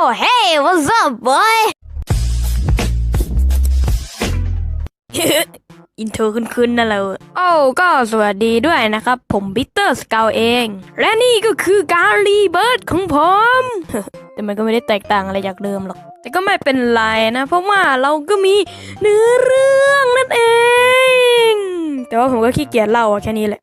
Oh hey what's up boy อินโทรคุ้นๆนะเรา โอ้ก็สวัสดีด้วยนะครับ ผมบิตเตอร์สเกลเอง และนี่ก็คือการรีเบิร์ดของผม แต่มันก็ไม่ได้แตกต่างอะไรจากเดิมหรอก แต่ก็ไม่เป็นไรนะ เพราะว่าเราก็มีเนื้อเรื่องนั่นเอง แต่ว่าผมก็ขี้เกียจเล่าอะแค่นี้แหละ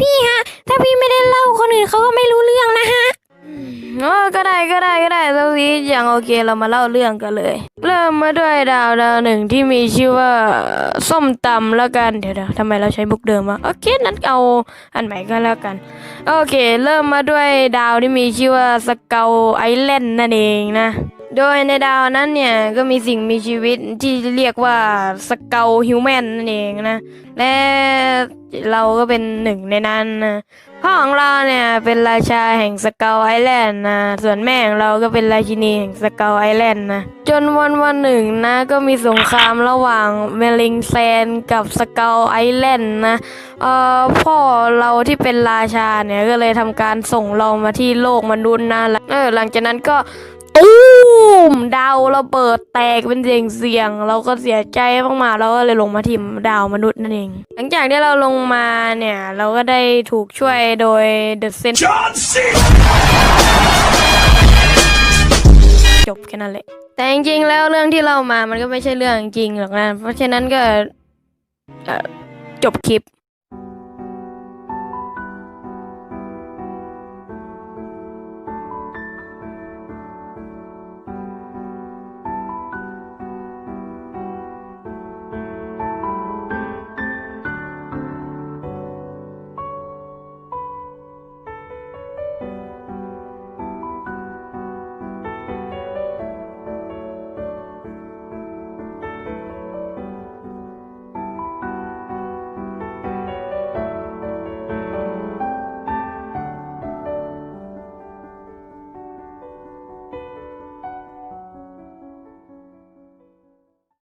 พี่ฮะ ถ้าพี่ไม่ได้เล่าคนอื่นเขาก็ไม่รู้เรื่องนะฮะอ๋อก็ได้ก็ได้ก็ได้ตรงนี้อย่างโอเคเรามาเล่าเรื่องกันเลย เริ่มมาด้วยดาวดาวหนึ่งที่มีชื่อว่าส้มตำแล้วกันเดี๋ยวเดี๋ยวทำไมเราใช้มุกเดิมวะโอเคนั้นเอาอันใหม่ก็แล้วกัน โอเค เริ่มมาด้วยดาวที่มีชื่อว่าสเกลไอแลนด์นั่นเองนะ โดยในดาวนั้นเนี่ยก็มีสิ่งมีชีวิตที่เรียกว่าสเกลฮิวแมนนั่นเองนะ และเราก็เป็นหนึ่งในนั้นนะพ่อของเราเนี่ยเป็นราชาแห่งสเกลไอแลนด์นะ ส่วนแม่ของเราก็เป็นราชินีแห่งสเกลไอแลนด์นะ จนวันวันหนึ่งนะก็มีสงครามระหว่างเมลิงแซนกับสเกลไอแลนด์นะเอ่อพ่อเราที่เป็นราชาเนี่ยก็เลยทำการส่งเรามาที่โลกมนุษย์นะแล้วเออหลังจากนั้นก็ตู มดาวระเบิดแตกเป็นเสียงเสียงๆเราก็เสียใจมากๆเราก็เลยลงมาที่ดาวมนุษย์นั่นเอง หลังจากที่เราลงมาเนี่ย เราก็ได้ถูกช่วยโดย The s e n John Cena! จบแค่นั้นแหละ แต่จริงๆแล้วเรื่องที่เรามามันก็ไม่ใช่เรื่องจริงหรอกนะ เพราะฉะนั้นก็เอ่อจบคลิป